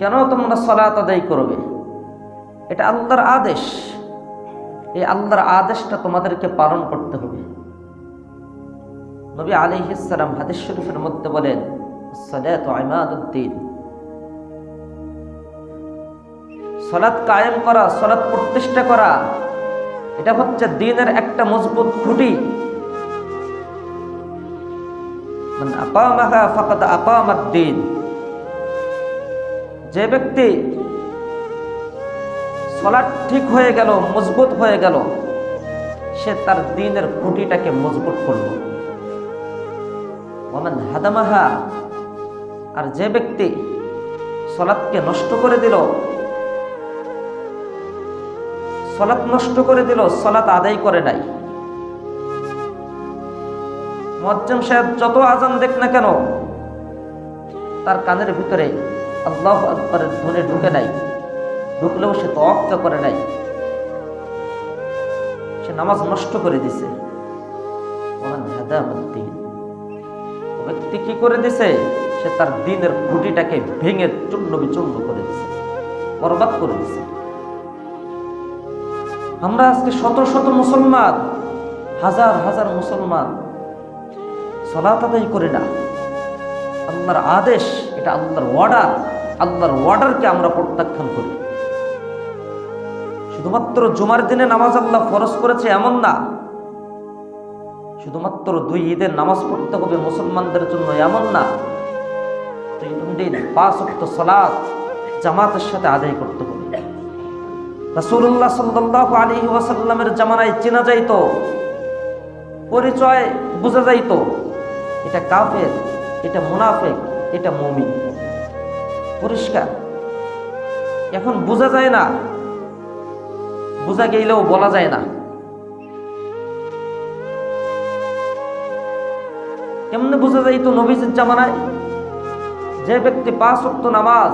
কেন তোমরা সলাত আদায় করবে? এটা আল্লাহর আদেশ। এই আল্লাহর আদেশটা তোমাদেরকে পালন করতে হবে। নবী আলিহিসাল্লাম হাদিস শরীফের মধ্যে বলেন, সলাত ইমাদুদ্দিন। সলাৎ কায়েম করা সলাৎ প্রতিষ্ঠা করা, এটা হচ্ছে দিনের একটা মজবুত খুঁটি। মানে আকামাহা ফাকাদ আকামাদ দিন। যে ব্যক্তি সলাৎ ঠিক হয়ে গেল, মজবুত হয়ে গেল, সে তার দিনের খুঁটিটাকে মজবুত করল। ওমান হাদামাহা, আর যে ব্যক্তি সলাৎকে নষ্ট করে দিল, সলাৎ নষ্ট করে দিল, সলাৎ আদায় করে নাই। মজ্জম সাহেব যত আজান দেখ না কেন, তার কানের ভিতরে আল্লাহ আকবরের ধ্বনি ঢুকে নাই। ঢুকলেও সে তো অক্কা করে নাই। সে নামাজ নষ্ট করে দিছে। ব্যক্তি কি করে দিছে? সে তার দিনের খুঁটিটাকে ভেঙে চূর্ণ বিচূর্ণ করে দিছে। বরবাদ করে দিছে। আমরা আজকে শত শত মুসলমান, হাজার হাজার মুসলমান সলাত আদায় করি না। আল্লাহর আদেশ, এটা আল্লাহর অর্ডার আল্লাহর ওয়ার্ডারকে আমরা প্রত্যাখ্যান করি। শুধুমাত্র জুমার দিনে নামাজ আল্লাহ ফরজ করেছে এমন না, শুধুমাত্র দুই ঈদের নামাজ পড়তে হবে মুসলমানদের জন্য এমন না জামাতের সাথে আদায় করতে হবে। রাসূলুল্লাহ সাল্লাল্লাহু আলাইহি ওয়াসাল্লামের জামানায় চেনা যাইত, পরিচয় বোঝা যাইত, এটা কাফের, এটা মুনাফেক, এটা মুমিন। পরিষ্কার। এখন বোঝা যায় না। বোঝা গেলেও বলা যায় না। কেমনে বোঝা যাইতো নবীজির জামানায়? যে ব্যক্তি পাঁচ ওয়াক্ত নামাজ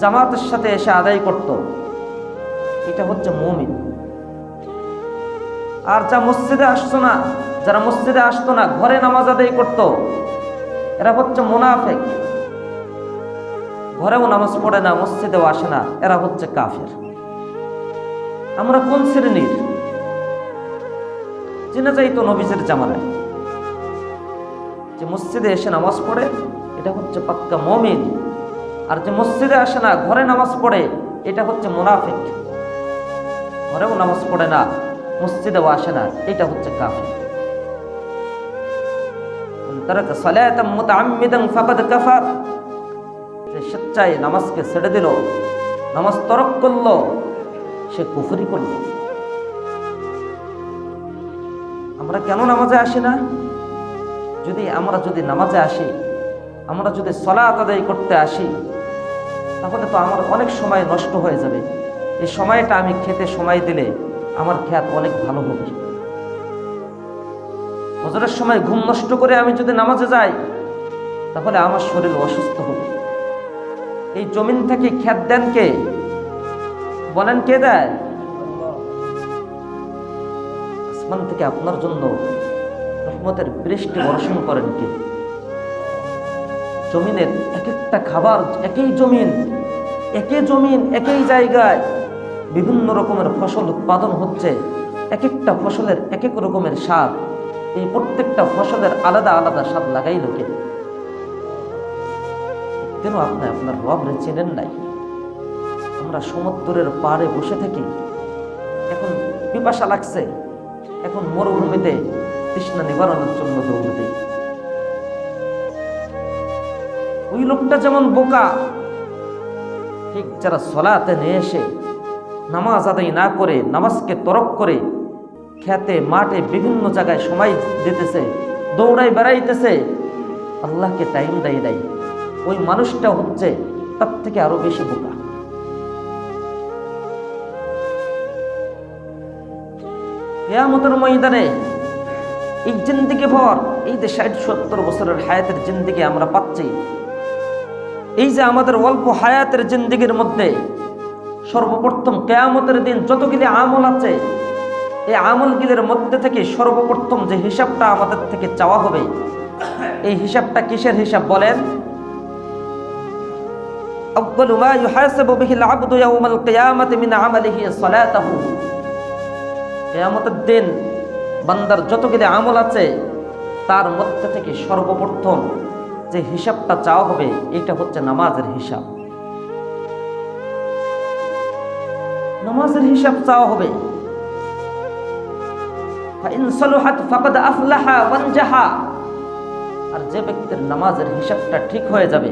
জামাতের সাথে এসে আদায় করত, এটা হচ্ছে মুমিন। আর যা মসজিদে আসতো না, যারা মসজিদে আসতো না, ঘরে নামাজ আদায় করত, এরা হচ্ছে মুনাফেক। ঘরেও নামাজ পড়ে না, মসজিদেও আসে না, এরা হচ্ছে কাফের। আমরা কোন শ্রেণির? চেনা যাই তো নবীজের জামানায়। যে মসজিদে এসে নামাজ পড়ে, এটা হচ্ছে পাক্কা মমিন। আর যে মসজিদে আসে না, ঘরে নামাজ পড়ে, এটা হচ্ছে মুনাফিক। ঘরেও নামাজ পড়ে না, মসজিদেও আসে না, এটা হচ্ছে কাফের। তারাকা সালাতাম মুতাআম্মিদান ফাকাদ কাফার। স্বেচ্ছায় নামাজকে ছেড়ে দিল, নামাজ তরক করল, সে কুফরি করল। আমরা কেন নামাজে আসি না? যদি আমরা যদি নামাজে আসি, আমরা যদি সলাত আদায় করতে আসি, তাহলে তো আমার অনেক সময় নষ্ট হয়ে যাবে। এই সময়টা আমি খেতে সময় দিলে আমার খ্যাত অনেক ভালো হবে। হজরের সময় ঘুম নষ্ট করে আমি যদি নামাজে যাই, তাহলে আমার শরীর অসুস্থ হবে। এই জমিন থেকে খ্যাত দেন কে? বলেন কে দেয়? আসমান থেকে আপনার জন্য রহমতের বৃষ্টি বর্ষণ করেন কে? জমিনের এক একটা খাবার, একই জমিন একই জমিন, একই জায়গায় বিভিন্ন রকমের ফসল উৎপাদন হচ্ছে। এক একটা ফসলের এক এক রকমের স্বাদ। এই প্রত্যেকটা ফসলের আলাদা আলাদা স্বাদ লাগাই লোকে কেন আপনি আপনার রবরে চেনেন নাই? আমরা সমুদ্রের পাড়ে বসে থাকি। এখন পিপাসা লাগছে। এখন মরুভূমিতে তৃষ্ণা নিবারণের জন্য দৌড় দিই। ওই লোকটা যেমন বোকা, ঠিক যারা সলাতে নিয়ে এসে নামাজ আদায় না করে, নামাজকে তরক করে খেতে, মাঠে বিভিন্ন জায়গায় সময় দিতেছে দৌড়াই বেড়াইতেছে, আল্লাহকে টাইম দেয় দেয় ওই মানুষটা হচ্ছে তার থেকে আরও বেশি বোকা। কেয়ামতের ময়দানে এই জিন্দিগি ভর, এই যে ষাট সত্তর বছরের হায়াতের জিন্দিগি আমরা পাচ্ছি, এই যে আমাদের অল্প হায়াতের জিন্দিগির মধ্যে সর্বপ্রথম কেয়ামতের দিন যতগুলি আমল আছে, এই আমলগুলির মধ্যে থেকে সর্বপ্রথম যে হিসাবটা আমাদের থেকে চাওয়া হবে, এই হিসাবটা কিসের হিসাব বলেন? أول ما يحاسب به العبد يوم القيامة من عمله صلاته কেয়ামতের দিন বান্দার যতগুলি আমল আছে তার মধ্যে থেকে সর্বপ্রথম যে হিসাবটা চাওয়া হবে এটা হচ্ছে নামাজের হিসাব নামাজের হিসাব চাওয়া হবে فإن صلحت فقد أفلح وانجح আর যে ব্যক্তির নামাজের হিসাবটা ঠিক হয়ে যাবে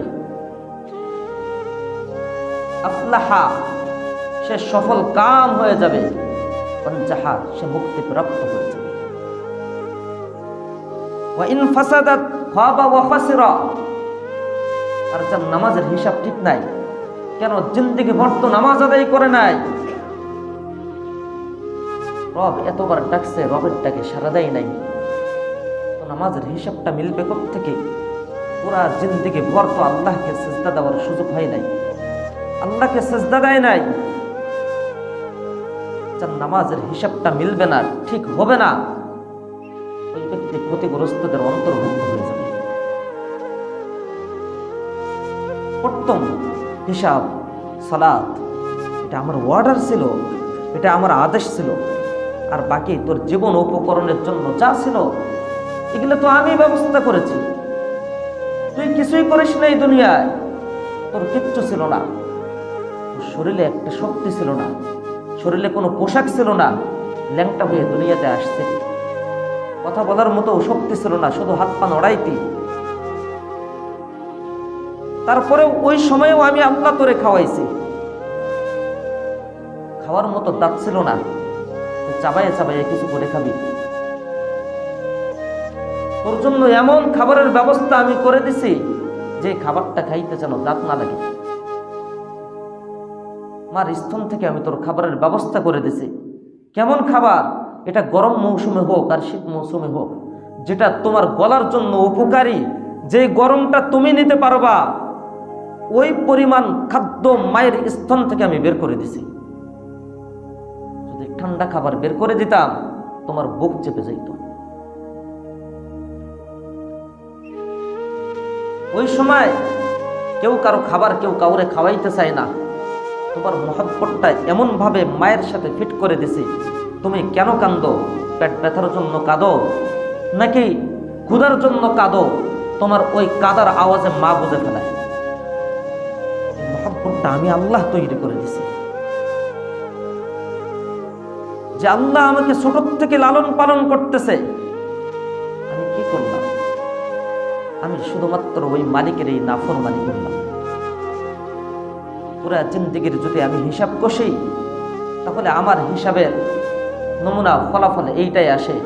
আফলাহা, সে সফল কাম হয়ে যাবে পঞ্জাহা সে মুক্তি প্রাপ্ত হয়ে যাবে। আর যার নামাজের হিসাব ঠিক নাই, কেন জিন্দিগি ভর তো নামাজ আদায় করে নাই? রব এতবার ডাকছে, রবের ডাকে সারা দেয় নাই। তো নামাজের হিসাবটা মিলবে থেকে পুরা জিন্দিগি ভর তো আল্লাহকে সেজদা দেওয়ার সুযোগ হয় নাই। আল্লাহকে সেজদা দেয় নাই। যার নামাজের হিসাবটা মিলবে না, ঠিক হবে না, ওই ব্যক্তি ক্ষতিগ্রস্তদের অন্তর্ভুক্ত হয়ে যাবে। প্রথম হিসাব, সালাত, এটা আমার অর্ডার ছিল, এটা আমার আদেশ ছিল, আর বাকি তোর জীবন উপকরণের জন্য যা ছিল, এগুলো তো আমি ব্যবস্থা করেছি। তুই কিছুই করিস না এই দুনিয়ায়, তোর কিচ্ছু ছিল না। শরীরে একটা শক্তি ছিল না। শরীরে কোনো পোশাক ছিল না। ল্যাংটা হয়ে দুনিয়াতে আসছে। কথা বলার মতো শক্তি ছিল না, শুধু হাত পা নড়াইতি। তারপরে ওই সময়েও আমি আল্লাহ তোরে খাওয়াইছি। খাওয়ার মতো দাঁত ছিল না। চাবাইয়ে চাবাইয়ে কিছু করে খাবি। তোর জন্য এমন খাবারের ব্যবস্থা আমি করে দিছি যে খাবারটা খাইতে যেন দাঁত না লাগে। মার স্তন থেকে আমি তোর খাবারের ব্যবস্থা করে দিছি। কেমন খাবার? এটা গরম মৌসুমে হোক আর শীত মৌসুমে হোক, যেটা তোমার গলার জন্য উপকারী যে গরমটা তুমি নিতে পারবা, ওই পরিমাণ খাদ্য মায়ের স্তন থেকে আমি বের করে দিছি। যদি ঠান্ডা খাবার বের করে দিতাম, তোমার বুক চেপে যাইত। ওই সময় কেউ কারও খাবার কেউ কাউরে খাওয়াইতে চায় না। তোমার মহব্বতটা এমনভাবে মায়ের সাথে ফিট করে দিছি। তুমি কেন কান্দো পেট ব্যথার জন্য কাঁদো? নাকি ক্ষুধার জন্য কাঁদো? তোমার ওই কাদার আওয়াজে মা বুঝে ফেলায় মহব্বতটা আমি আল্লাহ তৈরি করে দিছি। যে আল্লাহ আমাকে ছোট থেকে লালন পালন করতেছে। আমি কি করলাম? আমি শুধুমাত্র ওই মালিকের এই নাফর মালিক করলাম। পুরা জিন্দিগির যদি আমি হিসাব কষি, তাহলে আমার হিসাবের নমুনা ফলাফল এইটাই আসে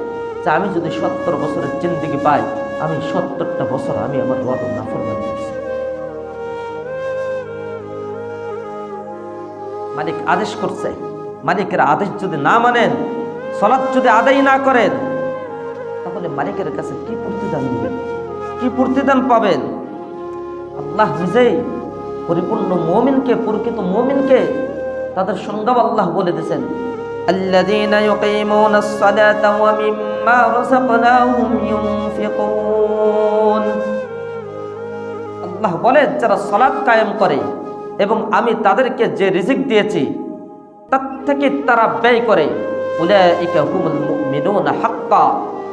যে আমি যদি সত্তর বছরের জিন্দিগি পাই, আমি সত্তরটা বছর আমি আমার রবের নাফরমানি করছি। মালিক আদেশ করছে, মালিকের আদেশ যদি না মানেন, সলাৎ যদি আদায় না করেন, তাহলে মালিকের কাছে কি প্রতিদান দিবেন? কি প্রতিদান পাবেন? আল্লাহ নিজেই পরিপূর্ণ মমিনকে প্রকৃত মমিনকে তাদের সংজ্ঞা আল্লাহ বলে দিয়েছেন الذين يقيمون الصلاة ومما رزقناهم ينفقون আল্লাহ বলে যারা সালাত কায়েম করে এবং আমি তাদেরকে যে রিজিক দিয়েছি তার থেকে তারা ব্যয় করে উলাইকা হুমুল মুমিনুনা হাক্কা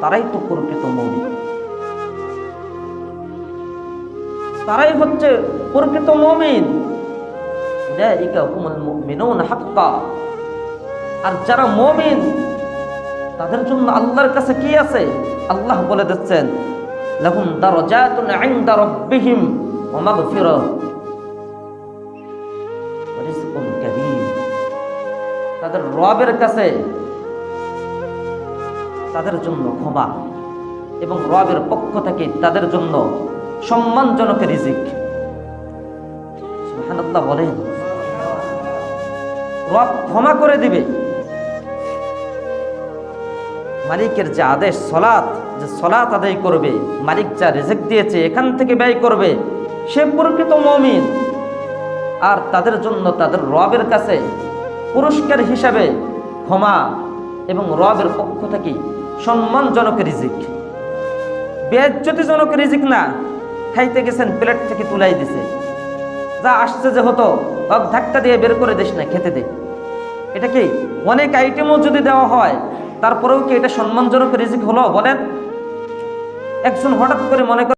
তারাই তো প্রকৃত মুমিন তারাই হচ্ছে প্রকৃত মুমিন। আর যারা মমিন, তাদের জন্য আল্লাহর কাছে কি আছে? আল্লাহ বলে দিচ্ছেন, লাহুম দারাজাতুন ইনদা রাব্বিহিম ওয়া মাগফিরাহ তাদের রবের কাছে তাদের জন্য ক্ষমা এবং রবের পক্ষ থেকে তাদের জন্য সম্মানজনক রিজিক। বলেন। রব ক্ষমা করে দিবে। মালিকের যে আদেশ, সলাৎ, যে সলাৎ আদায় করবে, মালিক যা রিজেক্ট দিয়েছে, এখান থেকে ব্যয় করবে, সে প্রকৃত মমিন। আর তাদের জন্য তাদের রবের কাছে পুরস্কার হিসাবে ক্ষমা এবং রবের পক্ষ থেকে সম্মানজনক রিজিক। বেজ্জতিজনক রিজিক না। খাইতে গেছেন, প্লেট থেকে তুলাই দিছে। যা আসছে যে হতো অব ধাক্কা দিয়ে বের করে দিস না, খেতে দে। এটা কি? অনেক আইটেমও যদি দেওয়া হয়, তারপরেও কি এটা সম্মানজনক রিজিক হলো বলেন? একজন হঠাৎ করে মনে করে